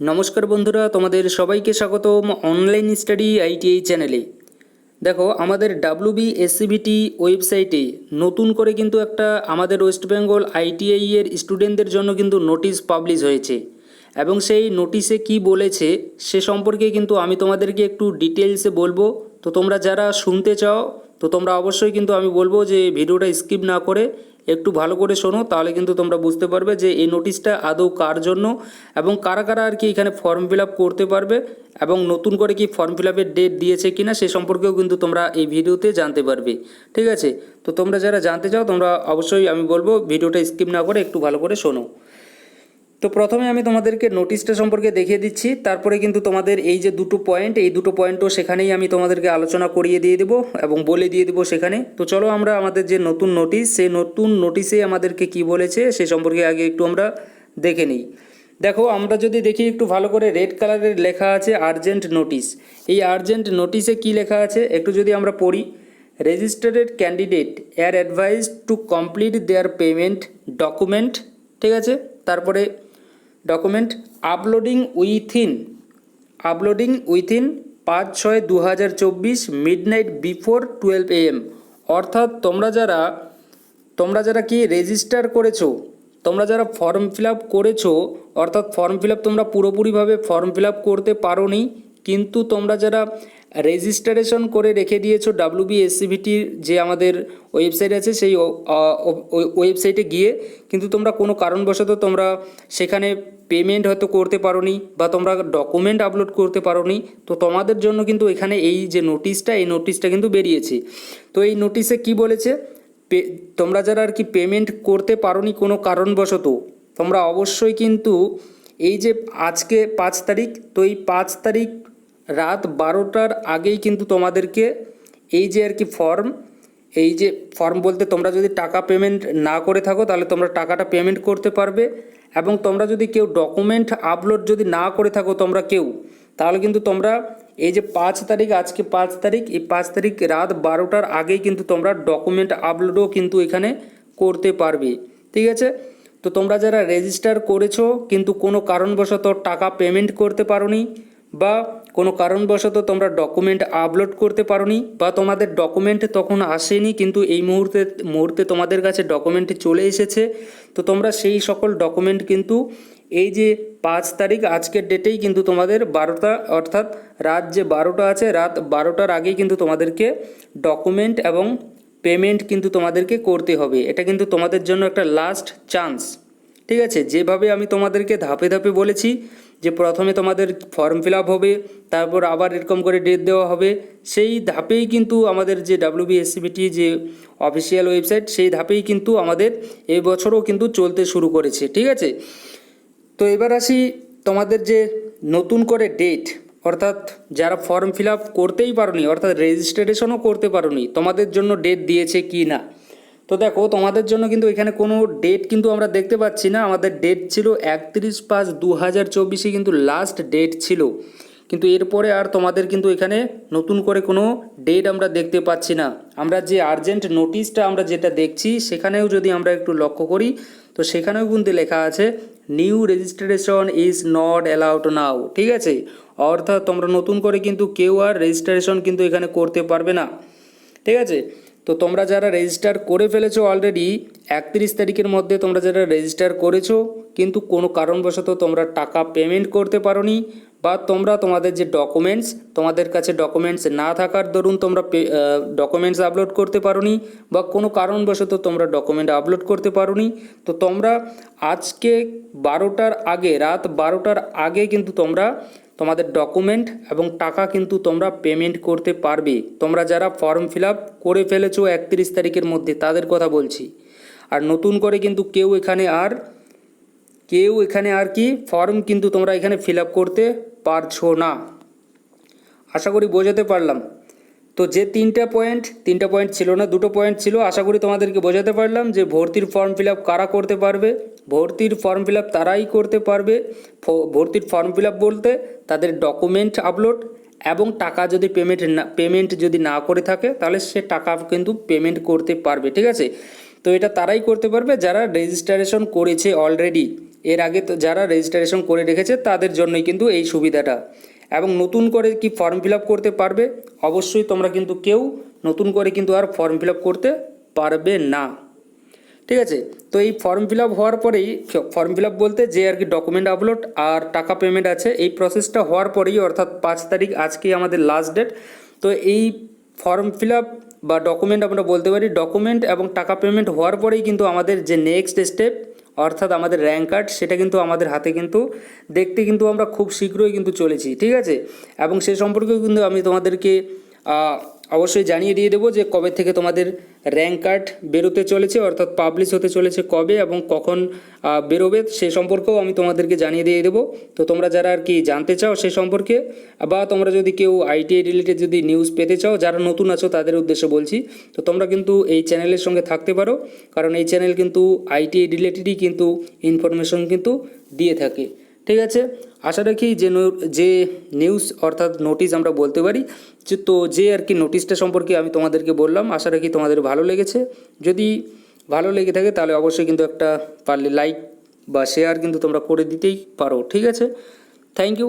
নমস্কার বন্ধুরা, তোমাদের সবাইকে স্বাগতম অনলাইন স্টাডি আইটিআই চ্যানেলে দেখো, আমাদের ডাব্লিউ বি এসসিবিটি ওয়েবসাইটে নতুন করে কিন্তু একটা আমাদের ওয়েস্ট বেঙ্গল আইটিআই এর স্টুডেন্টদের জন্য কিন্তু নোটিশ পাবলিশ হয়েছে। এবং সেই নোটিশে কি বলেছে, সে সম্পর্কে কিন্তু আমি তোমাদেরকে একটু ডিটেলসে বলব। তো তোমরা যারা শুনতে চাও তো তোমরা অবশ্যই কিন্তু আমি বলব যে ভিডিওটা স্কিপ না করে একটু ভালো করে শোনো, তাহলে কিন্তু তোমরা বুঝতে পারবে যে এই নোটিশটা আদৌ কার জন্য এবং কারা কারা আর কি এখানে ফর্ম ফিল করতে পারবে এবং নতুন করে কি ফর্ম ফিল ডেট দিয়েছে কিনা সে সম্পর্কেও কিন্তু তোমরা এই ভিডিওতে জানতে পারবে, ঠিক আছে? তো তোমরা যারা জানতে চাও তোমরা অবশ্যই আমি বলব ভিডিওটা স্কিপ না করে একটু ভালো করে শোনো। তো প্রথমে আমি তোমাদেরকে নোটিশটা সম্পর্কে দেখিয়ে দিচ্ছি, তারপরে কিন্তু তোমাদের এই যে দুটো পয়েন্ট এই দুটো পয়েন্টও সেখানেই আমি তোমাদেরকে আলোচনা করিয়ে দিয়ে দেবো এবং বলে দিয়ে দেবো সেখানে। তো চলো আমরা আমাদের যে নতুন নোটিশ সেই নতুন নোটিশে আমাদেরকে কি বলেছে সে সম্পর্কে আগে একটু আমরা দেখে নিই। দেখো, আমরা যদি দেখি একটু ভালো করে রেড কালারের লেখা আছে আর্জেন্ট নোটিশ এই আর্জেন্ট নোটিশে কি লেখা আছে? একটু যদি আমরা পড়ি রেজিস্টারেড ক্যান্ডিডেট এর advice to complete their payment document ঠিক আছে? তারপরে document uploading within uploading within পাঁচ ছয় দু হাজার চব্বিশ midnight before twelve A M অর্থাৎ তোমরা যারা তোমরা যারা কি রেজিস্টার করেছ, তোমরা যারা ফর্ম ফিল আপ করেছ, অর্থাৎ ফর্ম ফিল আপ তোমরা পুরোপুরিভাবে ফর্ম ফিল আপ করতে পারোনি কিন্তু তোমরা যারা রেজিস্ট্রেশন করে রেখে দিয়েছ এসসিভিটির যে আমাদের ওয়েবসাইট আছে সেই ওয়েবসাইটে গিয়ে কিন্তু তোমরা কোনো কারণবশত তোমরা সেখানে পেমেন্ট হয়তো করতে পারোনি বা তোমরা ডকুমেন্ট আপলোড করতে পারোনি, তো তোমাদের জন্য কিন্তু এখানে এই যে নোটিশটা এই নোটিশটা কিন্তু বেরিয়েছে। তো এই নোটিশে কি বলেছে? তোমরা যারা আর কি পেমেন্ট করতে পারোনি কোনো কারণবশত, তোমরা অবশ্যই কিন্তু এই যে আজকে পাঁচ তারিখ, তো এই পাঁচ তারিখ রাত বারোটার আগেই কিন্তু তোমাদেরকে এই যে আর কি ফর্ম এই যে ফর্ম বলতে তোমরা যদি টাকা পেমেন্ট না করে থাকো তাহলে তোমরা টাকাটা পেমেন্ট করতে পারবে এবং তোমরা যদি কেউ ডকুমেন্ট আপলোড যদি না করে থাকো তোমরা কেউ, তাহলে কিন্তু তোমরা এই যে পাঁচ তারিখ, আজকে পাঁচ তারিখ, এই পাঁচ তারিখ রাত বারোটার আগেই কিন্তু তোমরা ডকুমেন্ট আপলোডও কিন্তু এখানে করতে পারবে, ঠিক আছে? তো তোমরা যারা রেজিস্টার করেছ কিন্তু কোনো কারণবশত টাকা পেমেন্ট করতে পারোনি বা কোনো কারণবশত তোমরা ডকুমেন্ট আপলোড করতে পারোনি বা তোমাদের ডকুমেন্ট তখন আসেনি, কিন্তু এই মুহূর্তে মুহূর্তে তোমাদের কাছে ডকুমেন্ট চলে এসেছে। তো তোমরা সেই সকল ডকুমেন্ট কিন্তু এই যে পাঁচ তারিখ, আজকের ডেটেই কিন্তু তোমাদের বারোটা, অর্থাৎ রাত যে বারোটা আছে, রাত বারোটার আগেই কিন্তু তোমাদেরকে ডকুমেন্ট এবং পেমেন্ট কিন্তু তোমাদেরকে করতে হবে। এটা কিন্তু তোমাদের জন্য একটা লাস্ট চান্স ঠিক আছে? যেভাবে আমি তোমাদেরকে ধাপে ধাপে বলেছি যে প্রথমে তোমাদের ফর্ম ফিল হবে, তারপর আবার এরকম করে ডেট দেওয়া হবে, সেই ধাপেই কিন্তু আমাদের যে ডাব্লিউবি এসসিবিটি যে অফিসিয়াল ওয়েবসাইট সেই ধাপেই কিন্তু আমাদের এই বছরও কিন্তু চলতে শুরু করেছে, ঠিক আছে? তো এবার আসি তোমাদের যে নতুন করে ডেট অর্থাৎ যারা ফর্ম ফিল করতেই পারোনি, অর্থাৎ রেজিস্ট্রেশনও করতে পারোনি, তোমাদের জন্য ডেট দিয়েছে কি না? তো দেখো, তোমাদের জন্য কিন্তু এখানে কোনো ডেট কিন্তু আমরা দেখতে পাচ্ছি না। আমাদের ডেট ছিল একত্রিশ পাঁচ দু হাজার চব্বিশে কিন্তু লাস্ট ডেট ছিল। কিন্তু এরপরে আর তোমাদের কিন্তু এখানে নতুন করে কোনো ডেট আমরা দেখতে পাচ্ছি না। আমরা যে আর্জেন্ট নোটিশটা আমরা যেটা দেখছি, সেখানেও যদি আমরা একটু লক্ষ্য করি, তো সেখানেও কিন্তু লেখা আছে new registration is not allowed now ঠিক আছে? অর্থাৎ তোমরা নতুন করে কিন্তু কেউ আর রেজিস্ট্রেশন কিন্তু এখানে করতে পারবে না। ঠিক আছে? তো তোমরা যারা রেজিস্টার করে ফেলেছো অলরেডি একত্রিশ তারিখের মধ্যে তোমরা যারা রেজিস্টার করেছ, কিন্তু কোনো কারণবশত তোমরা টাকা পেমেন্ট করতে পারোনি বা তোমরা তোমাদের যে ডকুমেন্টস তোমাদের কাছে ডকুমেন্টস না থাকার দরুন তোমরা ডকুমেন্টস আপলোড করতে পারোনি বা কোনো কারণবশত তোমরা ডকুমেন্ট আপলোড করতে পারোনি। তো তোমরা আজকে বারোটার আগে, রাত বারোটার আগে কিন্তু তোমরা তোমাদের ডকুমেন্ট এবং টাকা কিন্তু তোমরা পেমেন্ট করতে পারবে। তোমরা যারা ফর্ম ফিল আপ করে ফেলেছো একত্রিশ তারিখের মধ্যে, তাদের কথা বলছি। আর নতুন করে কিন্তু কেউ এখানে আর, কেউ এখানে আর কি ফর্ম কিন্তু তোমরা এখানে ফিল আপ করতে পারছ না। আশা করি বোঝাতে পারলাম। তো যে তিনটা পয়েন্ট তিনটা পয়েন্ট ছিল না, দুটো পয়েন্ট ছিল, আশা করি তোমাদেরকে বোঝাতে পারলাম যে ভর্তির ফর্ম ফিল কারা করতে পারবে। ভর্তির ফর্ম ফিল তারাই করতে পারবে। ভর্তির ফর্ম ফিল বলতে তাদের ডকুমেন্ট আপলোড এবং টাকা যদি পেমেন্ট না পেমেন্ট যদি না করে থাকে, তাহলে সে টাকা কিন্তু পেমেন্ট করতে পারবে, ঠিক আছে? তো এটা তারাই করতে পারবে। যারা রেজিস্ট্রেশন করেছে অলরেডি এর আগে তো যারা রেজিস্ট্রেশন করে রেখেছে, তাদের জন্যই কিন্তু এই সুবিধাটা। এবং নতুন করে কি ফর্ম ফিল করতে পারবে? অবশ্যই তোমরা কিন্তু কেউ নতুন করে কিন্তু আর ফর্ম ফিল করতে পারবে না। ঠিক আছে? তো এই ফর্ম ফিল আপ হওয়ার পরেই ফর্ম ফিল বলতে যে আর কি ডকুমেন্ট আপলোড আর টাকা পেমেন্ট আছে, এই প্রসেসটা হওয়ার পরেই অর্থাৎ পাঁচ তারিখ আজকে আমাদের লাস্ট ডেট তো এই ফর্ম ফিল বা ডকুমেন্ট আমরা বলতে পারি ডকুমেন্ট এবং টাকা পেমেন্ট হওয়ার পরেই কিন্তু আমাদের যে নেক্সট স্টেপ অর্থাৎ আমাদের র্যাঙ্ক কার্ড সেটা কিন্তু আমাদের হাতে কিন্তু দেখতে কিন্তু আমরা খুব শীঘ্রই কিন্তু চলেছি, ঠিক আছে? এবং সে সম্পর্কেও কিন্তু আমি তোমাদেরকে অবশ্যই জানিয়ে দিয়ে দেবো যে কবে থেকে তোমাদের র্যাঙ্ক কার্ড বেরোতে চলেছে, অর্থাৎ পাবলিশ হতে চলেছে কবে এবং কখন বেরোবে সে সম্পর্কেও আমি তোমাদেরকে জানিয়ে দিয়ে দেবো। তো তোমরা যারা আর কি জানতে চাও সে সম্পর্কে, বা তোমরা যদি কেউ আইটিআই রিলেটেড যদি নিউজ পেতে চাও, যারা নতুন আছো তাদের উদ্দেশ্যে বলছি, তো তোমরা কিন্তু এই চ্যানেলের সঙ্গে থাকতে পারো, কারণ এই চ্যানেল কিন্তু আইটিআই রিলেটেডই কিন্তু ইনফরমেশন কিন্তু দিয়ে থাকে। ঠিক আছে? আশা রাখি যে যে নিউজ অর্থাৎ নোটিশ আমরা বলতে পারি, যে তো যে আর কি নোটিশটা সম্পর্কে আমি তোমাদেরকে বললাম, আশা রাখি তোমাদের ভালো লেগেছে। যদি ভালো লেগে থাকে তাহলে অবশ্যই কিন্তু একটা পারলে লাইক বা শেয়ার কিন্তু তোমরা করে দিতেই পারো, ঠিক আছে? Thank you